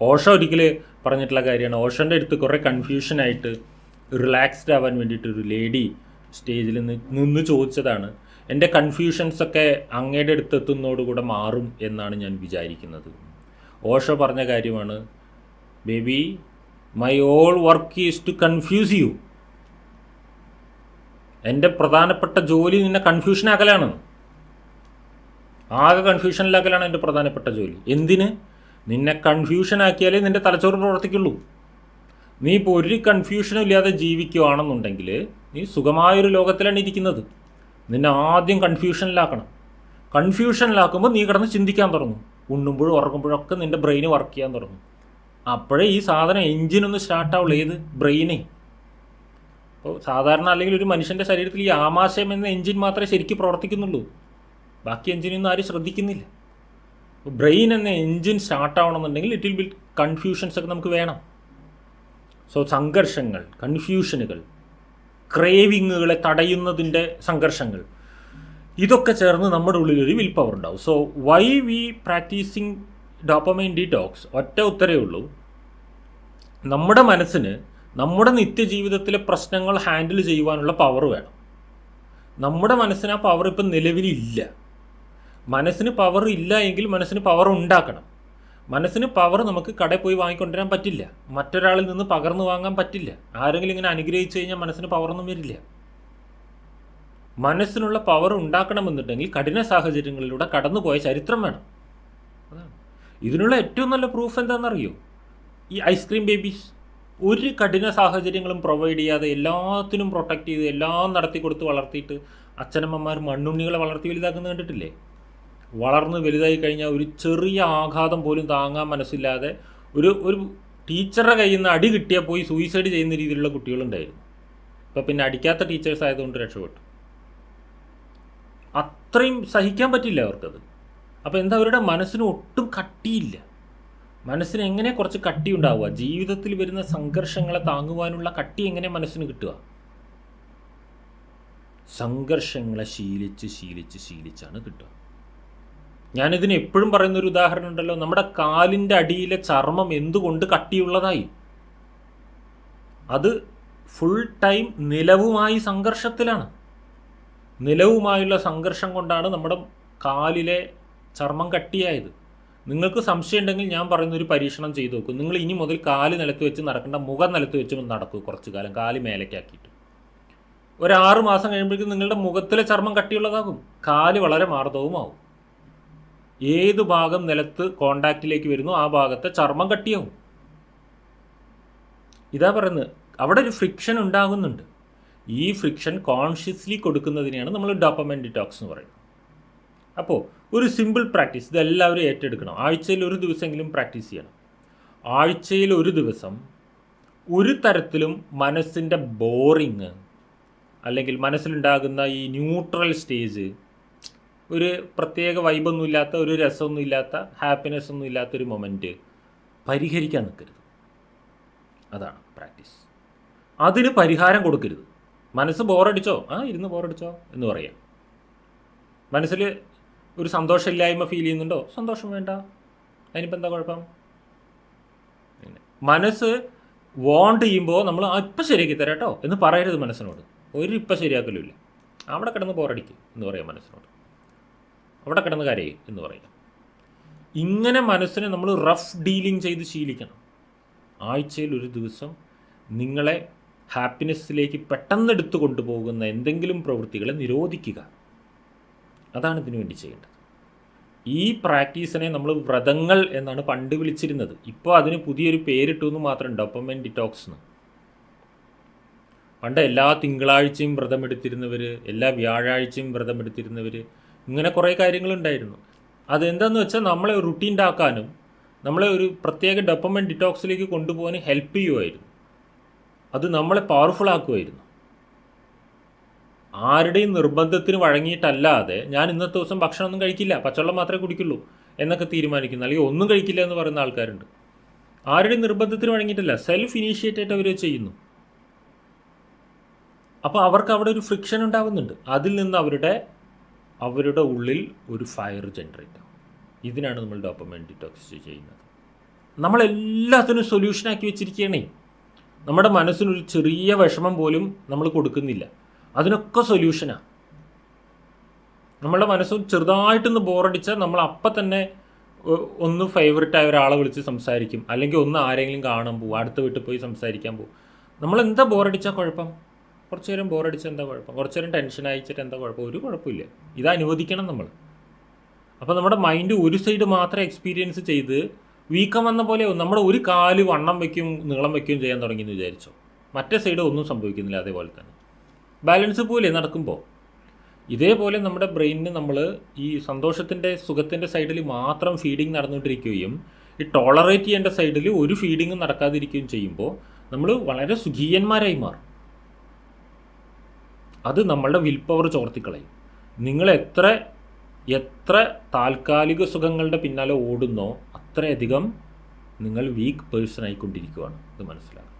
ഓഷ ഒരിക്കൽ പറഞ്ഞിട്ടുള്ള കാര്യമാണ്. ഓഷന്റെ അടുത്ത് കുറേ കൺഫ്യൂഷനായിട്ട് റിലാക്സ്ഡ് ആവാൻ വേണ്ടിയിട്ട് ഒരു ലേഡി സ്റ്റേജിൽ നിന്ന് നിന്ന് ചോദിച്ചതാണ്. എന്റെ കൺഫ്യൂഷൻസൊക്കെ അങ്ങയുടെ അടുത്ത് എത്തുന്നതോടുകൂടെ മാറും എന്നാണ് ഞാൻ വിചാരിക്കുന്നത്. ഓഷ പറഞ്ഞ കാര്യമാണ് baby my all work is to confuse you എന്റെ പ്രധാനപ്പെട്ട ജോലി നിന്നെ കൺഫ്യൂഷനാക്കലാണ് ആകെ കൺഫ്യൂഷനിലാക്കലാണ് എന്റെ പ്രധാനപ്പെട്ട ജോലി. എന്തിന്? നിന്നെ കൺഫ്യൂഷൻ ആക്കിയാലേ നിന്റെ തലച്ചോറ് പ്രവർത്തിക്കുള്ളൂ. നീ ഇപ്പോൾ ഒരു കൺഫ്യൂഷനും ഇല്ലാതെ ജീവിക്കുകയാണെന്നുണ്ടെങ്കിൽ നീ സുഖമായൊരു ലോകത്തിലാണ് ഇരിക്കുന്നത്. നിന്നെ ആദ്യം കൺഫ്യൂഷനിലാക്കണം കൺഫ്യൂഷനിലാക്കുമ്പോൾ നീ കിടന്ന് ചിന്തിക്കാൻ തുടങ്ങും. ഉണ്ണുമ്പോഴും ഉറങ്ങുമ്പോഴൊക്കെ നിന്റെ ബ്രെയിൻ വർക്ക് ചെയ്യാൻ തുടങ്ങും. അപ്പോഴേ ഈ സാധനം എഞ്ചിനൊന്ന് സ്റ്റാർട്ടാവുള്ളൂ ഏത്? ബ്രെയിനെ അപ്പോൾ സാധാരണ അല്ലെങ്കിൽ ഒരു മനുഷ്യന്റെ ശരീരത്തിൽ ഈ ആമാശയം എന്ന എൻജിൻ മാത്രമേ ശരിക്കും പ്രവർത്തിക്കുന്നുള്ളൂ. ബാക്കി എൻജിനൊന്നും ആരും ശ്രദ്ധിക്കുന്നില്ല. ബ്രെയിൻ എന്ന എൻജിൻ സ്റ്റാർട്ട് ആവണമെന്നുണ്ടെങ്കിൽ ഇറ്റ് വിൽ ബി കൺഫ്യൂഷൻസ് ഒക്കെ നമുക്ക് വേണം. സോ സംഘർഷങ്ങൾ കൺഫ്യൂഷനുകൾ ക്രേവിങ്ങുകളെ തടയുന്നതിന്റെ സംഘർഷങ്ങൾ ഇതൊക്കെ ചേർന്ന് നമ്മുടെ ഉള്ളിലൊരു വിൽ പവർ ഉണ്ടാവും. So why we practising dopamine detox? ഒറ്റ ഉത്തരേ ഉള്ളൂ. നമ്മുടെ മനസ്സിന് നമ്മുടെ നിത്യജീവിതത്തിലെ പ്രശ്നങ്ങൾ ഹാൻഡിൽ ചെയ്യുവാനുള്ള പവർ വേണം. നമ്മുടെ മനസ്സിന് ആ പവർ ഇപ്പം നിലവിലില്ല. മനസ്സിന് പവർ ഇല്ല എങ്കിൽ മനസ്സിന് പവർ ഉണ്ടാക്കണം. മനസ്സിന് പവർ നമുക്ക് കടയിൽ പോയി വാങ്ങിക്കൊണ്ടുവരാൻ പറ്റില്ല. മറ്റൊരാളിൽ നിന്ന് പകർന്നു വാങ്ങാൻ പറ്റില്ല. ആരെങ്കിലും ഇങ്ങനെ അനുഗ്രഹിച്ചു കഴിഞ്ഞാൽ മനസ്സിന് പവറൊന്നും വരില്ല. മനസ്സിനുള്ള പവർ ഉണ്ടാക്കണമെന്നുണ്ടെങ്കിൽ കഠിന സാഹചര്യങ്ങളിലൂടെ കടന്നുപോയ ചരിത്രം വേണം. അതാണ്. ഇതിനുള്ള ഏറ്റവും നല്ല പ്രൂഫ് എന്താണെന്നറിയോ? ഈ ഐസ്ക്രീം ബേബീസ് ഒരു കഠിന സാഹചര്യങ്ങളും പ്രൊവൈഡ് ചെയ്യാതെ എല്ലാത്തിനും പ്രൊട്ടക്റ്റ് ചെയ്ത് എല്ലാം നടത്തി കൊടുത്ത് വളർത്തിയിട്ട് അച്ഛനമ്മമാർ മണ്ണുണ്ണികളെ വളർത്തി വലുതാക്കുന്നത് കണ്ടിട്ടില്ലേ? വളർന്ന് വലുതായി കഴിഞ്ഞാൽ ഒരു ചെറിയ ആഘാതം പോലും താങ്ങാൻ മനസ്സില്ലാതെ ഒരു ഒരു ടീച്ചറുടെ കയ്യിൽ നിന്ന് അടി കിട്ടിയാൽ പോയി സൂയിസൈഡ് ചെയ്യുന്ന രീതിയിലുള്ള കുട്ടികളുണ്ടായിരുന്നു. ഇപ്പോൾ പിന്നെ അടിക്കാത്ത ടീച്ചേഴ്സ് ആയതുകൊണ്ട് രക്ഷപ്പെട്ടു. അത്രയും സഹിക്കാൻ പറ്റില്ല അവർക്കത്. അപ്പോൾ എന്താ അവരുടെ മനസ്സിന് ഒട്ടും കട്ടിയില്ല. മനസ്സിന് എങ്ങനെ കുറച്ച് കട്ടി ഉണ്ടാവുക? ജീവിതത്തിൽ വരുന്ന സംഘർഷങ്ങളെ താങ്ങുവാനുള്ള കട്ടി എങ്ങനെ മനസ്സിന് കിട്ടുക? സംഘർഷങ്ങളെ ശീലിച്ച് ശീലിച്ച് ശീലിച്ചാണ് കിട്ടുക. ഞാനിതിന് എപ്പോഴും പറയുന്ന ഒരു ഉദാഹരണം ഉണ്ടല്ലോ. നമ്മുടെ കാലിന്റെ അടിയിലെ ചർമ്മം എന്തുകൊണ്ട് കട്ടിയുള്ളതായി? അത് ഫുൾ ടൈം നിലവുമായി സംഘർഷത്തിലാണ്. നിലവുമായുള്ള സംഘർഷം കൊണ്ടാണ് നമ്മുടെ കാലിലെ ചർമ്മം കട്ടിയായത്. നിങ്ങൾക്ക് സംശയം ഉണ്ടെങ്കിൽ ഞാൻ പറയുന്നൊരു പരീക്ഷണം ചെയ്തു നോക്കും. നിങ്ങൾ ഇനി മുതൽ കാൽ നിലത്ത് വെച്ച് നടക്കേണ്ട മുഖം നിലത്ത് വെച്ച് നടക്കൂ കുറച്ച് കാലം കാൽ മേലേക്കാക്കിയിട്ട്. ഒരു ആറ് മാസം കഴിയുമ്പോഴേക്കും നിങ്ങളുടെ മുഖത്തിലെ ചർമ്മം കട്ടിയുള്ളതാകും. കാൽ വളരെ മാർദ്ദവുമാവും. ഏത് ഭാഗം നിലത്ത് കോണ്ടാക്റ്റിലേക്ക് വരുന്നു ആ ഭാഗത്തെ ചർമ്മം കട്ടിയാവും ഇതാ പറയുന്നത്. അവിടെ ഒരു ഫ്രിക്ഷൻ ഉണ്ടാകുന്നുണ്ട്. ഈ ഫ്രിക്ഷൻ കോൺഷ്യസ്ലി കൊടുക്കുന്നതിനെയാണ് നമ്മൾ ഡോപ്പമൈൻ ഡിറ്റോക്സ് എന്ന് പറയുന്നത്. അപ്പോൾ ഒരു സിമ്പിൾ പ്രാക്ടീസ് ഇതെല്ലാവരും ഏറ്റെടുക്കണം. ആഴ്ചയിൽ ഒരു ദിവസമെങ്കിലും പ്രാക്ടീസ് ചെയ്യണം. ആഴ്ചയിൽ ഒരു ദിവസം ഒരു തരത്തിലും മനസ്സിന്റെ ബോറിങ് അല്ലെങ്കിൽ മനസ്സിലുണ്ടാകുന്ന ഈ ന്യൂട്രൽ സ്റ്റേജ് ഒരു പ്രത്യേക വൈബൊന്നും ഇല്ലാത്ത ഒരു രസമൊന്നും ഇല്ലാത്ത ഹാപ്പിനെസ് ഒന്നും ഇല്ലാത്തൊരു മൊമെന്റ് പരിഹരിക്കാൻ നിൽക്കരുത്. അതാണ് പ്രാക്ടീസ് അതിന് പരിഹാരം കൊടുക്കരുത്. മനസ്സ് ബോറടിച്ചോ ആ ഇരുന്ന് ബോറടിച്ചോ എന്ന് പറയാം. മനസ്സിൽ ഒരു സന്തോഷമില്ലായ്മ ഫീൽ ചെയ്യുന്നുണ്ടോ? സന്തോഷം വേണ്ട. അതിനിപ്പോൾ എന്താ കുഴപ്പം? മനസ്സ് വോണ്ട് ചെയ്യുമ്പോൾ നമ്മൾ ആ ഇപ്പം ശരിയാക്കി തരാം കേട്ടോ എന്ന് പറയരുത് മനസ്സിനോട്. ഒരു ഇപ്പം ശരിയാക്കലുമില്ല. അവിടെ കിടന്ന് ബോറടിക്കും എന്ന് പറയാം മനസ്സിനോട്. അവിടെ കിടന്ന് കരയും എന്ന് പറയാം. ഇങ്ങനെ മനസ്സിനെ നമ്മൾ റഫ് ഡീലിംഗ് ചെയ്ത് ശീലിക്കണം. ആഴ്ചയിൽ ഒരു ദിവസം നിങ്ങളെ ഹാപ്പിനെസ്സിലേക്ക് പെട്ടെന്ന് എടുത്തു കൊണ്ടുപോകുന്ന എന്തെങ്കിലും പ്രവൃത്തികളെ നിരോധിക്കുക. അതാണ് ഇതിനു വേണ്ടി ചെയ്യേണ്ടത്. ഈ പ്രാക്ടീസിനെ നമ്മൾ വ്രതങ്ങൾ എന്നാണ് പണ്ട് വിളിച്ചിരുന്നത്. ഇപ്പോൾ അതിന് പുതിയൊരു പേരിട്ടു എന്ന് മാത്രം ഡോപ്പമൈൻ ഡിറ്റോക്സ് എന്ന് പണ്ട് എല്ലാ തിങ്കളാഴ്ചയും വ്രതമെടുത്തിരുന്നവർ എല്ലാ വ്യാഴാഴ്ചയും വ്രതമെടുത്തിരുന്നവർ ഇങ്ങനെ കുറേ കാര്യങ്ങളുണ്ടായിരുന്നു. അതെന്താന്ന് വെച്ചാൽ നമ്മളെ റുട്ടീൻഡാക്കാനും നമ്മളെ ഒരു പ്രത്യേക ഡെപ്പമെന്റ് ഡിറ്റോക്സിലേക്ക് കൊണ്ടുപോകാൻ ഹെൽപ്പ് ചെയ്യുമായിരുന്നു അത് നമ്മളെ പവർഫുൾ ആക്കുമായിരുന്നു ആരുടെയും നിർബന്ധത്തിന് വഴങ്ങിയിട്ടല്ലാതെ ഞാൻ ഇന്നത്തെ ദിവസം ഭക്ഷണമൊന്നും കഴിക്കില്ല പച്ചവെള്ളം മാത്രമേ കുടിക്കുള്ളൂ എന്നൊക്കെ തീരുമാനിക്കുന്നു അല്ലെങ്കിൽ ഒന്നും കഴിക്കില്ല എന്ന് പറയുന്ന ആൾക്കാരുണ്ട്. ആരുടെയും നിർബന്ധത്തിന് വഴങ്ങിയിട്ടല്ല സെൽഫ് ഇനീഷ്യേറ്റഡ് അവർ ചെയ്യുന്നു. അപ്പോൾ അവർക്ക് അവിടെ ഒരു ഫ്രിക്ഷൻ ഉണ്ടാകുന്നുണ്ട് അതിൽ നിന്ന് അവരുടെ അവരുടെ ഉള്ളിൽ ഒരു ഫയർ ജനറേറ്റ് ആവും. ഇതിനാണ് നമ്മൾ ഡോപ്പമൈൻ ഡിറ്റോക്സ് ചെയ്യുന്നത്. നമ്മളെല്ലാത്തിനും സൊല്യൂഷനാക്കി വെച്ചിരിക്കുകയാണേ നമ്മുടെ മനസ്സിനൊരു ചെറിയ വിഷമം പോലും നമ്മൾ കൊടുക്കുന്നില്ല. അതിനൊക്കെ സൊല്യൂഷനാണ് നമ്മുടെ മനസ്സ് ചെറുതായിട്ടൊന്ന് ബോറടിച്ചാൽ നമ്മൾ അപ്പം തന്നെ ഒന്ന് ഫേവററ്റ് ആയ ഒരാളെ വിളിച്ച് സംസാരിക്കും. അല്ലെങ്കിൽ ഒന്ന് ആരെങ്കിലും കാണാൻ പോകും അടുത്ത വീട്ടിൽ പോയി സംസാരിക്കാൻ പോകും നമ്മൾ എന്താ ബോറടിച്ചാൽ കുഴപ്പം? കുറച്ച് നേരം ബോറടിച്ച് എന്താ കുഴപ്പം? കുറച്ച് നേരം ടെൻഷൻ അയച്ചിട്ട് എന്താ കുഴപ്പം? ഒരു കുഴപ്പമില്ല. ഇത് അനുവദിക്കണം നമ്മൾ. അപ്പോൾ നമ്മുടെ മൈൻഡ് ഒരു സൈഡ് മാത്രം എക്സ്പീരിയൻസ് ചെയ്ത് വീക്കം വന്ന പോലെ നമ്മുടെ ഒരു കാൽ വണ്ണം വയ്ക്കും നീളം വയ്ക്കുകയും ചെയ്യാൻ തുടങ്ങി എന്ന് വിചാരിച്ചോ? മറ്റേ സൈഡ് ഒന്നും സംഭവിക്കുന്നില്ല അതേപോലെ തന്നെ. ബാലൻസ് പോലെ നടക്കുമ്പോൾ ഇതേപോലെ നമ്മുടെ ബ്രെയിനിന് നമ്മൾ ഈ സന്തോഷത്തിന്റെ സുഖത്തിന്റെ സൈഡിൽ മാത്രം ഫീഡിങ് നടന്നുകൊണ്ടിരിക്കുകയും ഈ ടോളറേറ്റ് ചെയ്യേണ്ട സൈഡിൽ ഒരു ഫീഡിങ്ങും നടക്കാതിരിക്കുകയും ചെയ്യുമ്പോൾ നമ്മൾ വളരെ സുഖീയന്മാരായി മാറും. അത് നമ്മളുടെ വിൽ പവർ ചോർത്തിക്കളയും. നിങ്ങൾ എത്ര എത്ര താൽക്കാലിക സുഖങ്ങളുടെ പിന്നാലെ ഓടുന്നോ അത്രയധികം നിങ്ങൾ വീക്ക് പേഴ്സൺ ആയിക്കൊണ്ടിരിക്കുകയാണ് ഇത് മനസ്സിലാക്കുക